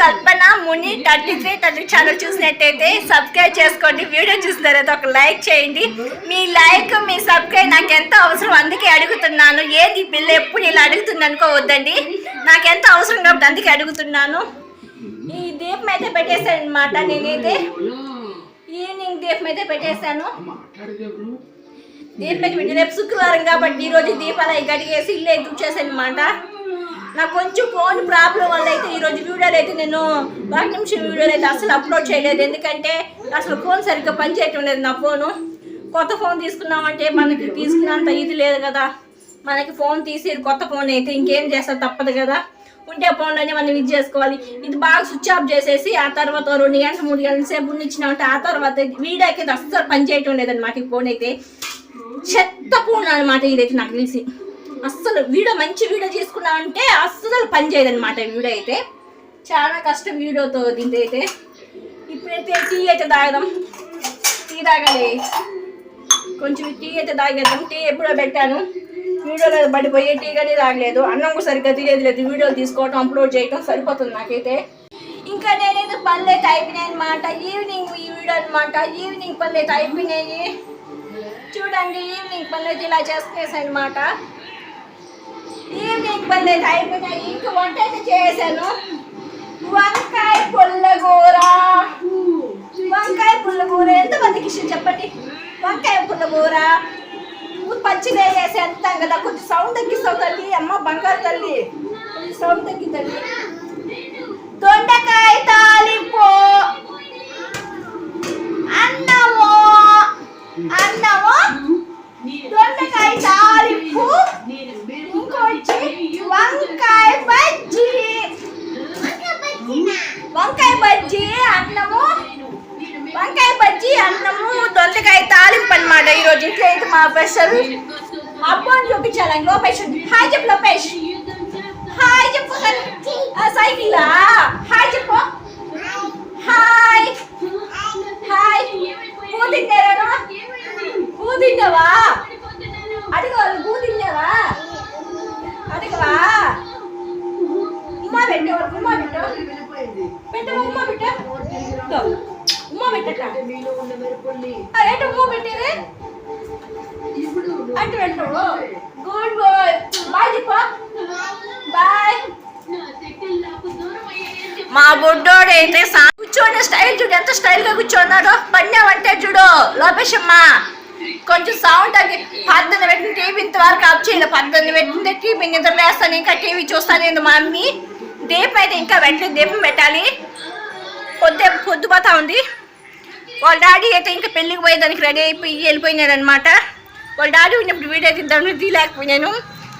Kalpana Muni thirty three thirty channel చూసినట్టయితే subscribe చేసుకోండి video చూసిన తర్వాత ఒక లైక్ చేయండి. మీ లైక్ మీ సబ్స్క్రైబ్ నాకు ఎంత అవసరం అందుకే అడుగుతున్నాను. ఏది బిల్ ఎప్పుడు ఇలా అడుగుతుంది అనుకోవద్దండి. నాకు ఎంత అవసరం కాబట్టి అందుకే అడుగుతున్నాను. ఈ దీపం అయితే పెట్టేశాను అనమాట నేనైతే. ఈవినింగ్ దీపం అయితే పెట్టేశాను. దీపం పెట్టి రేపు శుక్రవారం కాబట్టి ఈరోజు దీపాలు అవి గడిగేసి ఇల్లు అయితే చేశాను అనమాట నాకు కొంచెం ఫోన్ ప్రాబ్లం వల్ల అయితే ఈరోజు వీడియోలు అయితే నేను ఒక నిమిషం వీడియోలు అయితే అసలు అప్లోడ్ చేయలేదు. ఎందుకంటే అసలు ఫోన్ సరిగ్గా పనిచేయటం లేదు నా ఫోను కొత్త ఫోన్ తీసుకున్నామంటే మనకి తీసుకున్నంత ఇది లేదు కదా. మనకి ఫోన్ తీసి కొత్త ఫోన్ అయితే ఇంకేం చేస్తా తప్పదు కదా. ఉంటే ఫోన్లోనే మనం ఇది చేసుకోవాలి. ఇది బాగా స్విచ్ ఆఫ్ చేసేసి ఆ తర్వాత రెండు గంటల మూడు గంటల సేపు ఉండిచ్చినామంటే ఆ తర్వాత వీడియో అయితే అస్సలు పనిచేయటం లేదన్నమాట ఈ ఫోన్ అయితే. చెత్త ఫోన్ అనమాట ఇదైతే నాకు తెలిసి. అస్సలు వీడియో మంచి వీడియో తీసుకున్నామంటే అస్సలు పని చేయదన్నమాట వీడియో అయితే. చాలా కష్టం వీడియోతో దీంతో అయితే. ఇప్పుడైతే టీ అయితే తాగదాం. టీ తాగాలి. కొంచెం టీ అయితే తాగేద్దాం. టీ ఎప్పుడో పెట్టాను. వీడియోలో పడిపోయి టీ కానీ తాగలేదు. అన్నం కూడా సరిగ్గా తీయదు లేదు వీడియోలు తీసుకోవటం అప్లోడ్ చేయటం సరిపోతుంది నాకైతే. ఇంకా నేనైతే పనులు అయితే అయిపోయినాయి అనమాట ఈవినింగ్ ఈ వీడియో అనమాట ఈవినింగ్ పనులు అయితే అయిపోయినాయి. చూడండి ఈవినింగ్ పనులు అయితే ఇలా చేసుకునేసాను అనమాట ఈవినింగ్ పనులు అయితే అయిపోయినాయి. ఇంక వంట అయితే చేశాను. వంకాయ పుల్లగూర వంకాయ పుల్లగూర ఎంతమందికి ఇష్టం చెప్పండి? వంకాయ పుల్లగూర పచ్చిదే వేసి అంతాం కదా. కొంచెం సౌండ్ తగ్గిస్తావు తల్లి. అమ్మ బంగారు తల్లి. కొంచెం సౌండ్ తగ్గి తల్లి. దొండకాయ తాలింపు అన్నము అన్నము దొండకాయ తాలింపు ఇంకొచ్చి వంకాయ బజ్జీ వంకాయ బజ్జీ అన్నము వంకాయ బజ్జీ అన్నము దొండకాయ తాలింపు అనమాట ఈరోజు ఇట్లా అయితే మా స్పెషల్ అని చూపించాలండి లోపేష్ హాయ్ చెప్పు లోపేష్. పెట్టేది? అటు గుడ్ బాయ్ బాయ్ బాయ్ మా బుడ్డోడు అయితే కూర్చోని స్టైల్ చూడు ఎంత స్టైల్గా కూర్చోన్నాడో. పన్నావంటే చూడు లోపేశమ్మ. కొంచెం సౌండ్ తగ్గి పద్దెనిమిది పెట్టిన టీవీ ఇంతవరకు ఆఫ్ చేయలేదు పద్దెనిమిది పెట్టింది టీవీ. నిద్ర లేస్తాను ఇంకా టీవీ చూస్తాను మా మమ్మీ? దీపం అయితే ఇంకా పెట్టలేదు దీపం పెట్టాలి. పొద్దు పొద్దుపోతా ఉంది. వాళ్ళ డాడీ అయితే ఇంకా పెళ్ళికి పోయేదానికి రెడీ అయిపోయి వెళ్ళిపోయినాడు అనమాట వాళ్ళ డాడీ ఉన్నప్పుడు వీడియో తీద్దామని తీయలేకపోయాను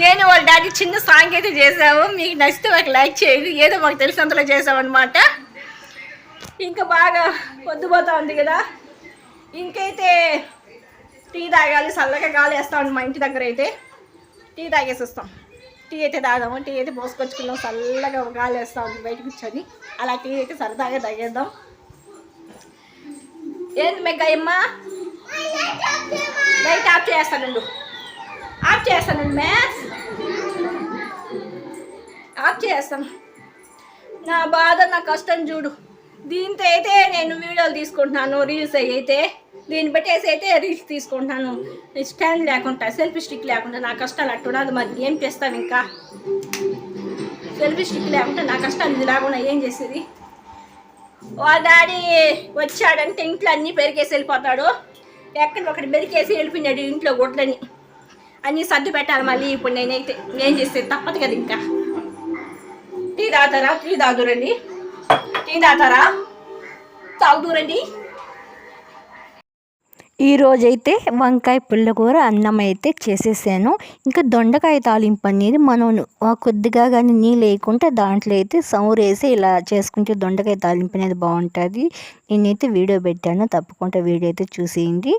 నేను వాళ్ళ డాడీ చిన్న సాంగ్ అయితే చేసాము మీకు నచ్చితే మాకు లైక్ చేయండి. ఏదో మాకు తెలిసినంతలో చేసామన్నమాట ఇంకా బాగా పొద్దుపోతా ఉంది కదా. ఇంకైతే టీ తాగాలి చల్లగా గాలి వేస్తా ఉంది మా ఇంటి దగ్గర అయితే. టీ తాగేసి వస్తాం. టీ అయితే తాగాము. టీ అయితే పోసుకొచ్చుకున్నాం. చల్లగా గాలి వేస్తా ఉంది బయటకు కూర్చొని. అలా టీ అయితే సరదాగా తాగేద్దాం. ఏంది మెగ్గయ్యమ్మ లైట్ ఆఫ్ చేస్తానండు. ఆఫ్ చేస్తానండి మ్యాథ్స్ ఆఫ్ చేస్తాను. నా బాధ నా కష్టం చూడు. దీంతో అయితే నేను వీడియోలు తీసుకుంటున్నాను రీల్స్ అయితే. దీన్ని పెట్టేసి అయితే రీల్స్ తీసుకుంటున్నాను. స్టాండ్ లేకుండా సెల్ఫీ స్టిక్ లేకుండా నా కష్టాలు అట్టున్నది మరి. ఏం చేస్తాను ఇంకా? సెల్ఫీ స్టిక్ లేకుండా నా కష్టాలు ఇది లేకుండా ఏం చేసేది? ఓ డాడీ వచ్చాడంటే ఇంట్లో అన్నీ పెరిగేసి వెళ్ళిపోతాడు. ఎక్కడ ఒకటి పెరిగేసి వెళ్ళిపోయినాడు ఇంట్లో గుడ్లని. అన్నీ సర్దు పెట్టాలి మళ్ళీ ఇప్పుడు నేనైతే ఏం చేస్తే తప్పదు కదా ఇంకా. టీ తాగుతారా? టీ తాగురండి టీ తాగుతారా? తాగుదురండి. ఈరోజైతే వంకాయ పుల్లకూర అన్నం అయితే చేసేసాను. ఇంకా దొండకాయ తాలింపు అనేది మనం కొద్దిగా కానీ నీళ్ళు వేయకుంటే దాంట్లో అయితే సౌరు వేసి ఇలా చేసుకుంటే దొండకాయ తాలింపు అనేది బాగుంటుంది. నేనైతే వీడియో పెట్టాను. తప్పకుండా వీడియో అయితే చూసేయండి.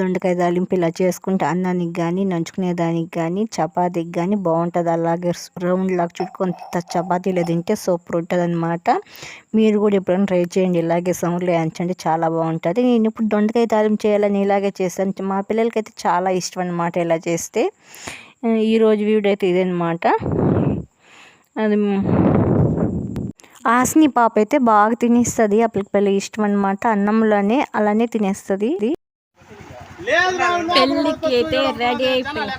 దొండకాయ తాలింపు ఇలా చేసుకుంటే అన్నానికి కానీ నంచుకునే దానికి కానీ చపాతీకి కానీ బాగుంటుంది. అలాగే రౌండ్ లాగా చుట్టుకొని చపాతీలో తింటే సూపర్ ఉంటుంది అనమాట మీరు కూడా ఎప్పుడైనా ట్రై చేయండి. ఇలాగే సౌర్లో వేయించండి. చాలా బాగుంటుంది. నేను ఇప్పుడు దొండకాయ తాలింపు చేయాలని ఇలాగే చేస్తాను. మా పిల్లలకైతే చాలా ఇష్టం అనమాట ఇలా చేస్తే. ఈరోజు వీడియో అయితే ఇదనమాట అది ఆస్ని పాప అయితే బాగా తినేస్తుంది. ఆ పిల్లకి ఇష్టం అనమాట అన్నంలోనే అలానే తినేస్తుంది. పెళ్ళికి అయితే రెడీ అయిపోయింది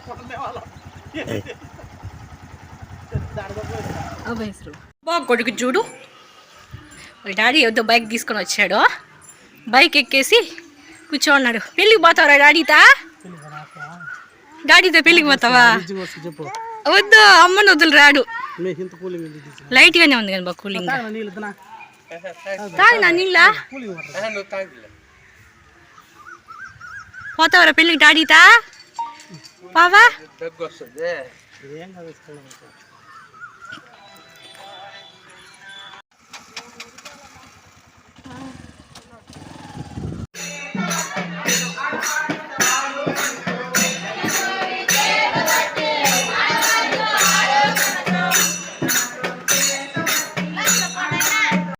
బా కొడుకు చూడు. డాడీ ఏదో బైక్ తీసుకొని వచ్చాడు. బైక్ ఎక్కేసి కూర్చోన్నాడు. పెళ్ళికి పోతావరా డాడీతా? డాడీతో పెళ్ళికి పోతావా? వద్దు అమ్మని వదులు రాడు? లైట్ గానే ఉంది కానీ బా కూలింగ్ తాగనా నీళ్ళు. పోతావరా పెళ్ళికి డాడీతా? బావా ఏం కాదు వేసుకోవాలి.